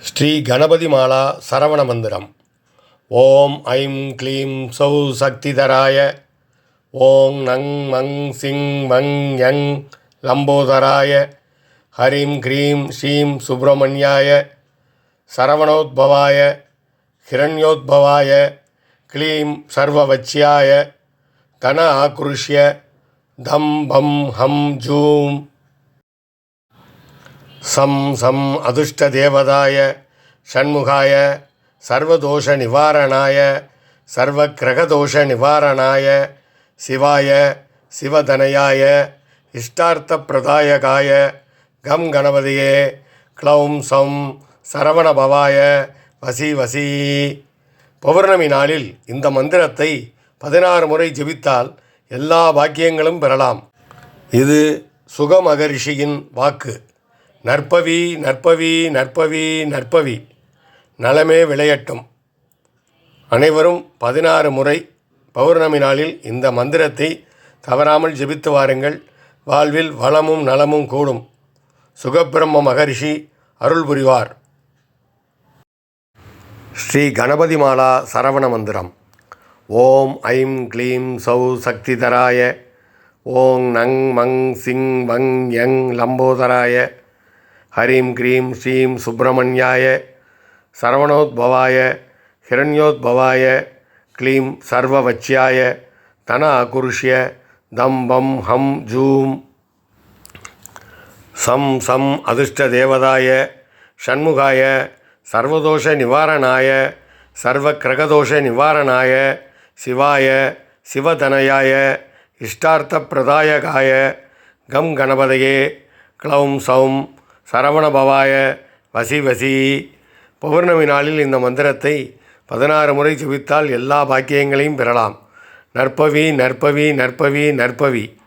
ஸ்ரீ கணபதி மாலா சரவண மந்திரம். ஓம் ஐம் க்ளீம் சௌ சக்திதராய. ஓம் நங் மங் சிங் மங் யங் லம்போதராய. ஹரிம் க்ரீம் ஸ்ரீம் சுப்பிரமணியாய சரவணோத்பவாய. ஹிரண்யோத்பவாய. க்ளீம் சர்வவச்சியாய. கன ஆக்ருஷ்ய. தம் பம் ஹம் ஜூம். சம் சம் அதிர்ஷ்டதேவதாய ஷண்முகாய சர்வதோஷ நிவாரணாய சர்வக்கிரகதோஷ நிவாரணாய சிவாய சிவதனயாய இஷ்டார்த்த பிரதாயகாய கம் கணபதியே க்ளௌம் சம் சரவணபவாய வசி வசி. பௌர்ணமி நாளில் இந்த மந்திரத்தை பதினாறு முறை ஜெபித்தால் எல்லா பாக்கியங்களும் பெறலாம். இது சுகமகரிஷியின் வாக்கு. நற்பவி நற்பவி நற்பவி நற்பவி. நலமே விளையட்டும். அனைவரும் பதினாறு முறை பௌர்ணமி நாளில் இந்த மந்திரத்தை தவறாமல் ஜெபித்து வாருங்கள். வாழ்வில் வளமும் நலமும் கூடும். சுகபிரம்ம மகரிஷி அருள் புரிவார். ஸ்ரீ கணபதி மாலா சரவண மந்திரம். ஓம் ஐம் க்ளீம் சௌ சக்திதராய. ஓங் நங் மங் சிங் வங் யங் லம்போதராய. ஹரீம் க்ரீம் ஸ்ரீம் சுப்பிரமணியாய சரவணோத்பவாய ஹிரண்யோத்பவாய க்ளீம் சர்வவச்சியாய தன அகுருஷ்ய தம் பம் ஹம் ஜூம். சம் சம் அதிர்ஷ்ட தேவதாய ஷண்முகாய சர்வதோஷ நிவாரணாய சர்வக்கிரகதோஷ நிவாரணாய சிவாய சிவதனயாய இஷ்டார்த்த பிரதாயகாய கம் கணபதையே க்ளௌம் சௌம். சரவண பவாய வசி வசி. பௌர்ணமி நாளில் இந்த மந்திரத்தை பதினாறு முறை ஜெபித்தால் எல்லா பாக்கியங்களையும் பெறலாம். நற்பவி நற்பவி நற்பவி நற்பவி.